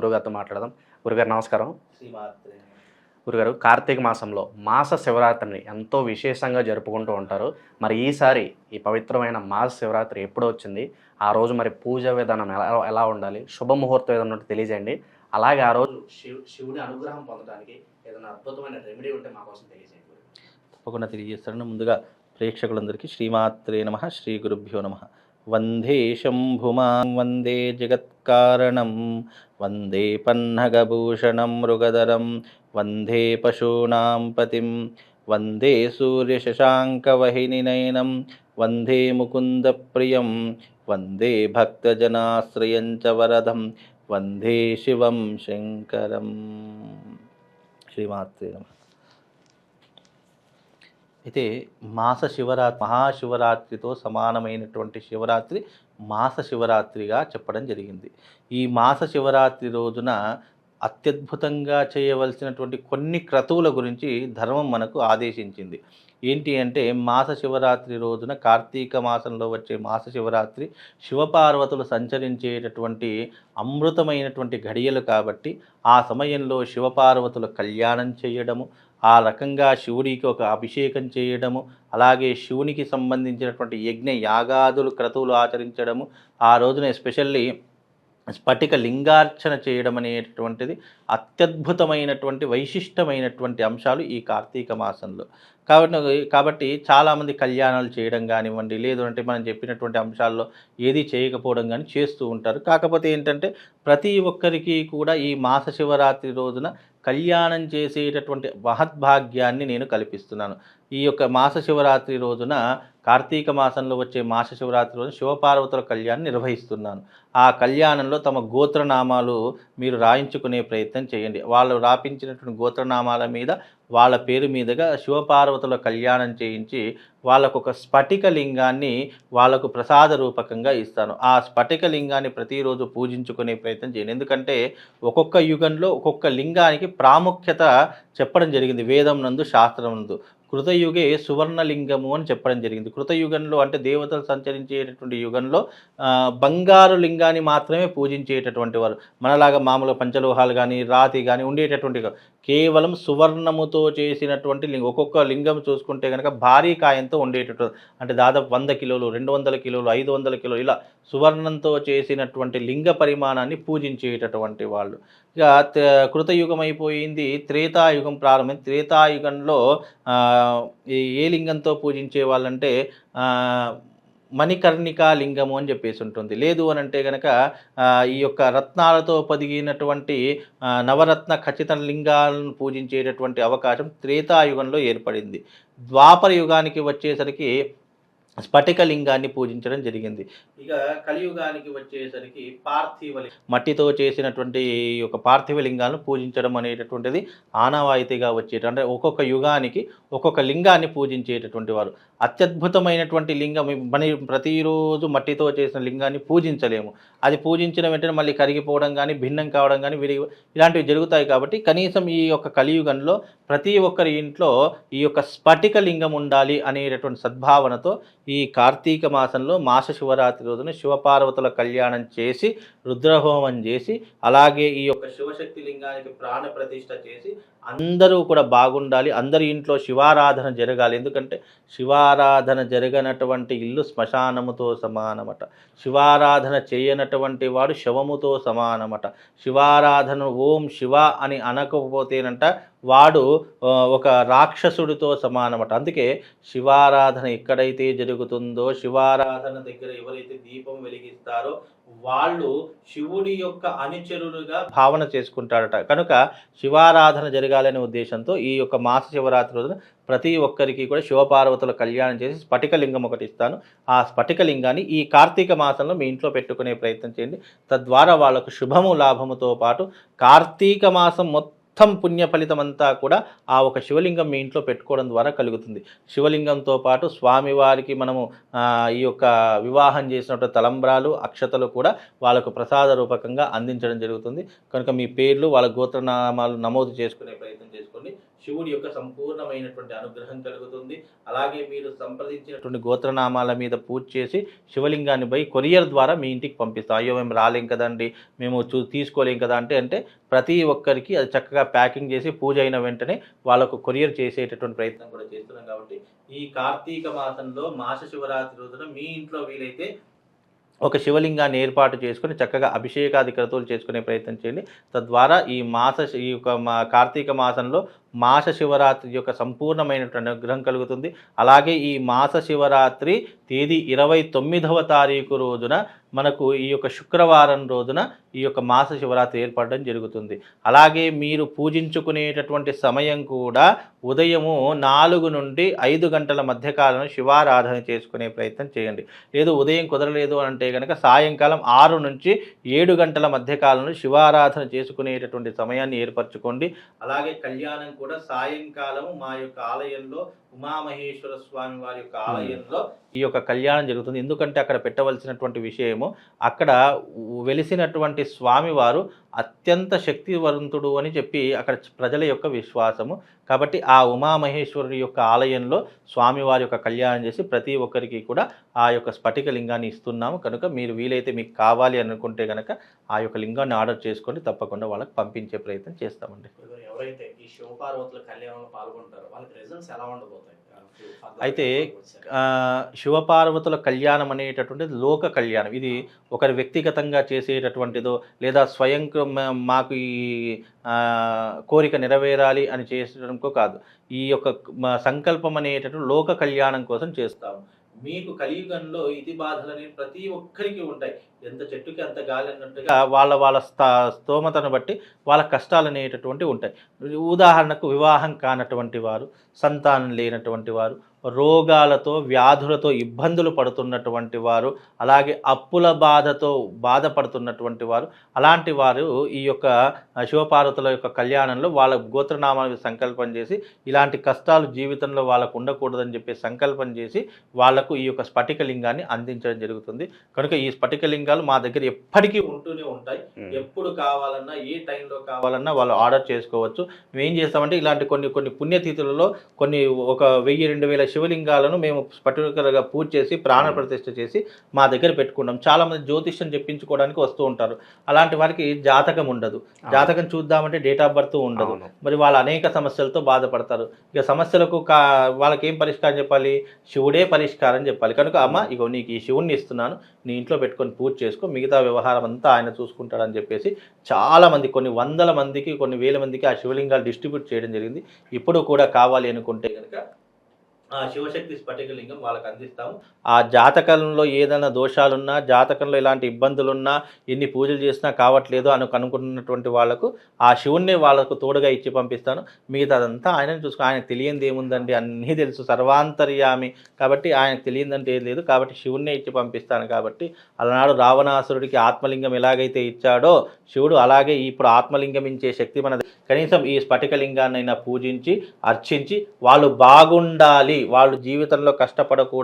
గురుగారితో మాట్లాడదాం. గురుగారు నమస్కారం. శ్రీమాత్రే గురుగారు కార్తీక మాసంలో మాస శివరాత్రిని ఎంతో విశేషంగా జరుపుకుంటూ ఉంటారు. మరి ఈసారి ఈ పవిత్రమైన మాస శివరాత్రి ఎప్పుడు వచ్చింది? ఆ రోజు మరి పూజ విధానం ఎలా ఎలా ఉండాలి? శుభముహూర్తం ఏదన్నా ఉంటే తెలియజేయండి. అలాగే ఆ రోజు శివ శివుడి అనుగ్రహం పొందడానికి ఏదైనా అద్భుతమైన రెమెడీ ఉంటే మా కోసం తెలియజేయండి. తప్పకుండా తెలియజేస్తాను ముందుగా ప్రేక్షకులందరికీ శ్రీమాత్రే నమ శ్రీ గురుభ్యో నమ. వందే శంభుమాం వందే జగత్కారణం వందే పన్నగభూషణం మృగధరం వందే పశూనాం పతిం వందే సూర్యశశాంకవహినినయనం వందే ముకుందప్రియం వందే భక్తజనాశ్రయం చ వరదం వందే శివం శంకరం శ్రీమాత్రే నమ అయితే మాస శివరాత్రి మహాశివరాత్రితో సమానమైనటువంటి శివరాత్రి మాస శివరాత్రిగా చెప్పడం జరిగింది. ఈ మాస శివరాత్రి రోజున అత్యద్భుతంగా చేయవలసినటువంటి కొన్ని క్రతువుల గురించి ధర్మం మనకు ఆదేశించింది. ఏంటి అంటే మాస శివరాత్రి రోజున కార్తీక మాసంలో వచ్చే మాస శివరాత్రి శివపార్వతులు సంచరించేటటువంటి అమృతమైనటువంటి ఘడియలు కాబట్టి ఆ సమయంలో శివపార్వతుల కళ్యాణం చేయడము ఆ రకంగా శివుడికి ఒక అభిషేకం చేయడము అలాగే శివునికి సంబంధించినటువంటి యజ్ఞ యాగాదులు క్రతువులు ఆచరించడము ఆ రోజున ఎస్పెషల్లీ స్ఫటిక లింగార్చన చేయడం అనేటటువంటిది అత్యద్భుతమైనటువంటి వైశిష్టమైనటువంటి అంశాలు ఈ కార్తీక మాసంలో. కాబట్టి కాబట్టి చాలామంది కళ్యాణాలు చేయడం కానివ్వండి లేదంటే మనం చెప్పినటువంటి అంశాల్లో ఏది చేయకపోవడం కానీ చేస్తూ ఉంటారు. కాకపోతే ఏంటంటే ప్రతి ఒక్కరికి కూడా ఈ మాస శివరాత్రి రోజున కళ్యాణం చేసేటటువంటి మహద్భాగ్యాన్ని నేను కల్పిస్తున్నాను. ఈ యొక్క మాస శివరాత్రి రోజున కార్తీక మాసంలో వచ్చే మాస శివరాత్రి రోజున శివపార్వతుల కళ్యాణం నిర్వహిస్తున్నాను. ఆ కళ్యాణంలో తమ గోత్రనామాలు మీరు రాయించుకునే ప్రయత్నం చేయండి. వాళ్ళు రాపించినటువంటి గోత్రనామాల మీద వాళ్ళ పేరు మీదుగా శివపార్వతుల కళ్యాణం చేయించి వాళ్ళకు ఒక స్ఫటిక లింగాన్ని వాళ్ళకు ప్రసాద రూపకంగా ఇస్తాను. ఆ స్ఫటిక లింగాన్ని ప్రతిరోజు పూజించుకునే ప్రయత్నం చేయండి ఎందుకంటే ఒక్కొక్క యుగంలో ఒక్కొక్క లింగానికి ప్రాముఖ్యత చెప్పడం జరిగింది. వేదం నందు శాస్త్రం నందు. కృతయుగే సువర్ణలింగము అని చెప్పడం జరిగింది. కృతయుగంలో అంటే దేవతలు సంచరించేటటువంటి యుగంలో బంగారు లింగాన్ని మాత్రమే పూజించేటటువంటి వారు. మనలాగా మామూలుగా పంచలోహాలు కానీ రాతి కానీ ఉండేటటువంటి కేవలం సువర్ణముతో చేసినటువంటి లింగం. ఒక్కొక్క లింగం చూసుకుంటే కనుక భారీ కాయంతో ఉండేటటువంటి అంటే దాదాపు వంద కిలోలు రెండు వందల కిలోలు ఐదు వందల కిలోలు ఇలా సువర్ణంతో చేసినటువంటి లింగ పరిమాణాన్ని పూజించేటటువంటి వాళ్ళు. ఇక కృతయుగం అయిపోయింది త్రేతాయుగం ప్రారంభం. త్రేతాయుగంలో ఈ ఏ లింగంతో పూజించే వాళ్ళంటే మణికర్ణికా లింగము అని చెప్పేసి ఉంటుంది. లేదు అని అంటే కనుక ఈ యొక్క రత్నాలతో పొదిగినటువంటి నవరత్న ఖచ్చిత లింగాలను పూజించేటటువంటి అవకాశం త్రేతాయుగంలో ఏర్పడింది. ద్వాపర యుగానికి వచ్చేసరికి స్ఫటిక లింగాన్ని పూజించడం జరిగింది. ఇక కలియుగానికి వచ్చేసరికి పార్థివ లింగం. మట్టితో చేసినటువంటి ఈ యొక్క పార్థివ లింగాలను పూజించడం అనేటటువంటిది ఆనవాయితీగా వచ్చేట అంటే ఒక్కొక్క యుగానికి ఒక్కొక్క లింగాన్ని పూజించేటటువంటి వారు. అత్యద్భుతమైనటువంటి లింగం మన ప్రతిరోజు మట్టితో చేసిన లింగాన్ని పూజించలేము. అది పూజించిన వెంటనే మళ్ళీ కరిగిపోవడం కానీ భిన్నం కావడం కానీ విరిగి ఇలాంటివి జరుగుతాయి కాబట్టి కనీసం ఈ యొక్క కలియుగంలో ప్రతి ఒక్కరి ఇంట్లో ఈ యొక్క స్ఫటిక లింగం ఉండాలి అనేటటువంటి సద్భావనతో ఈ కార్తీక మాసంలో మాస శివరాత్రి రోజున శివపార్వతుల కళ్యాణం చేసి రుద్రహోమం చేసి అలాగే ఈ యొక్క శివశక్తి లింగానికి ప్రాణ ప్రతిష్ఠ చేసి అందరూ కూడా బాగుండాలి అందరి ఇంట్లో శివారాధన జరగాలి. ఎందుకంటే శివారాధన జరగనటువంటి ఇల్లు శ్మశానముతో సమానమట. శివారాధన చేయనటువంటి వాడు శవముతో సమానమట. శివారాధన ఓం శివ అని అనకపోతేనంట వాడు ఒక రాక్షసుడితో సమానమట. అందుకే శివారాధన ఎక్కడైతే జరుగుతుందో శివారాధన దగ్గర ఎవరైతే దీపం వెలిగిస్తారో వాళ్ళు శివుడి యొక్క అనుచరులుగా భావన చేసుకుంటాడట కనుక శివారాధన జరగాలనే ఉద్దేశంతో ఈ యొక్క మాస శివరాత్రి రోజున ప్రతి ఒక్కరికి కూడా శివపార్వతుల కళ్యాణం చేసి స్ఫటికలింగం ఒకటి ఇస్తాను. ఆ స్ఫటికలింగాన్ని ఈ కార్తీక మాసంలో మీ ఇంట్లో పెట్టుకునే ప్రయత్నం చేయండి. తద్వారా వాళ్ళకు శుభము లాభముతో పాటు కార్తీక మాసం మొత్తం మొత్తం పుణ్య ఫలితం అంతా కూడా ఆ ఒక శివలింగం మీ ఇంట్లో పెట్టుకోవడం ద్వారా కలుగుతుంది. శివలింగంతో పాటు స్వామివారికి మనము ఈ యొక్క వివాహం చేసినటువంటి తలంబ్రాలు అక్షతలు కూడా వాళ్ళకు ప్రసాద రూపకంగా అందించడం జరుగుతుంది. కనుక మీ పేర్లు వాళ్ళ గోత్రనామాలు నమోదు చేసుకునే ప్రయత్నం చేసుకోండి. శివుడి యొక్క సంపూర్ణమైనటువంటి అనుగ్రహం కలుగుతుంది. అలాగే మీరు సంప్రదించినటువంటి గోత్రనామాల మీద పూజ చేసి శివలింగాన్ని పోయి కొరియర్ ద్వారా మీ ఇంటికి పంపిస్తాం. అయ్యో మేము రాలేం కదండి మేము చూ తీసుకోలేం కదా అంటే అంటే ప్రతి ఒక్కరికి అది చక్కగా ప్యాకింగ్ చేసి పూజ అయిన వెంటనే వాళ్ళకు కొరియర్ చేసేటటువంటి ప్రయత్నం కూడా చేస్తున్నాం కాబట్టి ఈ కార్తీక మాసంలో మాస శివరాత్రి రోజున మీ ఇంట్లో వీలైతే ఒక శివలింగాన్ని ఏర్పాటు చేసుకొని చక్కగా అభిషేకాది క్రతువులు చేసుకునే ప్రయత్నం చేయండి. తద్వారా ఈ మాస ఈ యొక్క మా కార్తీక మాసంలో మాస శివరాత్రి యొక్క సంపూర్ణమైనటువంటి అనుగ్రహం కలుగుతుంది. అలాగే ఈ మాస శివరాత్రి తేదీ ఇరవై తొమ్మిదవ తారీఖు రోజున మనకు ఈ యొక్క శుక్రవారం రోజున ఈ యొక్క మాస శివరాత్రి ఏర్పడడం జరుగుతుంది. అలాగే మీరు పూజించుకునేటటువంటి సమయం కూడా ఉదయము నాలుగు నుండి ఐదు గంటల మధ్యకాలంలో శివారాధన చేసుకునే ప్రయత్నం చేయండి. లేదు ఉదయం కుదరలేదు అంటే కనుక సాయంకాలం ఆరు నుంచి ఏడు గంటల మధ్యకాలంలో శివారాధన చేసుకునేటటువంటి సమయాన్ని ఏర్పరచుకోండి. అలాగే కళ్యాణం కూడా సాయంకాలం మా యొక్క ఆలయంలో ఉమామహేశ్వర స్వామి వారి యొక్క ఆలయంలో ఈ యొక్క కళ్యాణం జరుగుతుంది. ఎందుకంటే అక్కడ పెట్టవలసినటువంటి విషయము అక్కడ వెలిసినటువంటి స్వామివారు అత్యంత శక్తివంతుడు అని చెప్పి అక్కడ ప్రజల యొక్క విశ్వాసము. కాబట్టి ఆ ఉమామహేశ్వరుడి యొక్క ఆలయంలో స్వామివారి యొక్క కళ్యాణం చేసి ప్రతి ఒక్కరికి కూడా ఆ యొక్క స్ఫటిక లింగాన్ని ఇస్తున్నాము. కనుక మీరు వీలైతే మీకు కావాలి అనుకుంటే కనుక ఆ యొక్క లింగాన్ని ఆర్డర్ చేసుకొని తప్పకుండా వాళ్ళకి పంపించే ప్రయత్నం చేస్తామండి. ఎవరైతే ఈ శివపార్వతుల కళ్యాణంలో పాల్గొంటారో వాళ్ళకి రిజల్ట్స్ ఎలా ఉండబోతాయి అయితే, శివపార్వతుల కళ్యాణం అనేటటువంటిది లోక కళ్యాణం. ఇది ఒకరి వ్యక్తిగతంగా చేసేటటువంటిదో లేదా స్వయం మాకు ఈ కోరిక నెరవేరాలి అని చేసడంకో కాదు. ఈ యొక్క సంకల్పం అనేటటువంటి లోక కళ్యాణం కోసం చేస్తాము. మీకు కలియుగంలో ఇది బాధలు అనేవి ప్రతి ఒక్కరికి ఉంటాయి. ఎంత చెట్టుకి అంత గాలి అన్నట్టుగా వాళ్ళ వాళ్ళ స్థా స్తోమతను బట్టి వాళ్ళ కష్టాలు అనేటటువంటి ఉంటాయి. ఉదాహరణకు వివాహం కానటువంటి వారు సంతానం లేనటువంటి వారు రోగాలతో వ్యాధులతో ఇబ్బందులు పడుతున్నటువంటి వారు అలాగే అప్పుల బాధతో బాధపడుతున్నటువంటి వారు అలాంటి వారు ఈ యొక్క శివపార్వతుల యొక్క కళ్యాణంలో వాళ్ళ గోత్రనామాలు సంకల్పం చేసి ఇలాంటి కష్టాలు జీవితంలో వాళ్ళకు ఉండకూడదని చెప్పి సంకల్పం చేసి వాళ్ళకు ఈ యొక్క స్ఫటిక లింగాన్ని అందించడం జరుగుతుంది. కనుక ఈ స్ఫటిక లింగాలు మా దగ్గర ఎప్పటికీ ఉంటూనే ఉంటాయి. ఎప్పుడు కావాలన్నా ఏ టైంలో కావాలన్నా వాళ్ళు ఆర్డర్ చేసుకోవచ్చు. మేము ఏం చేస్తామంటే ఇలాంటి కొన్ని కొన్ని పుణ్యతిథులలో కొన్ని ఒక వెయ్యి రెండు వేల శివలింగాలను మేము పర్టికులర్గా పూజ చేసి ప్రాణ ప్రతిష్ఠ చేసి మా దగ్గర పెట్టుకుంటాం చాలా మంది జ్యోతిష్యం చెప్పించుకోవడానికి వస్తూ ఉంటారు. అలాంటి వారికి జాతకం ఉండదు. జాతకం చూద్దామంటే డేట్ ఆఫ్ బర్త్ ఉండదు. మరి వాళ్ళు అనేక సమస్యలతో బాధపడతారు. ఇక సమస్యలకు కా వాళ్ళకి ఏం పరిష్కారం చెప్పాలి? శివుడే పరిష్కారం చెప్పాలి. కనుక అమ్మ ఇగో నీకు ఈ శివుణ్ణి ఇస్తున్నాను. నీ ఇంట్లో పెట్టుకొని పూజ చేసుకో. మిగతా వ్యవహారం అంతా ఆయన చూసుకుంటాడని చెప్పేసి చాలా మంది కొన్ని వందల మందికి కొన్ని వేల మందికి ఆ శివలింగాలు డిస్ట్రిబ్యూట్ చేయడం జరిగింది. ఇప్పుడు కూడా కావాలి అనుకుంటే కనుక శివశక్తి స్ఫటికలింగం వాళ్ళకి అందిస్తాము. ఆ జాతకంలో ఏదైనా దోషాలున్నా జాతకంలో ఇలాంటి ఇబ్బందులున్నా ఎన్ని పూజలు చేసినా కావట్లేదు అని అనుకున్నటువంటి వాళ్ళకు ఆ శివుణ్ణి వాళ్ళకు తోడుగా ఇచ్చి పంపిస్తాను. మిగతాదంతా ఆయనను చూసుకో ఆయనకు తెలియంది ఏముందండి అన్నీ తెలుసు. సర్వాంతర్యామి కాబట్టి ఆయనకు తెలియదంటే ఏం లేదు. కాబట్టి శివుణ్ణే ఇచ్చి పంపిస్తాను కాబట్టి అలనాడు రావణాసురుడికి ఆత్మలింగం ఎలాగైతే ఇచ్చాడో శివుడు అలాగే ఇప్పుడు ఆత్మలింగం ఇచ్చే శక్తి మనది. కనీసం ఈ స్ఫటికలింగాన్నైనా పూజించి అర్చించి వాళ్ళు బాగుండాలి. వాళ్ళు జీవితంలో కష్టపడకూడదు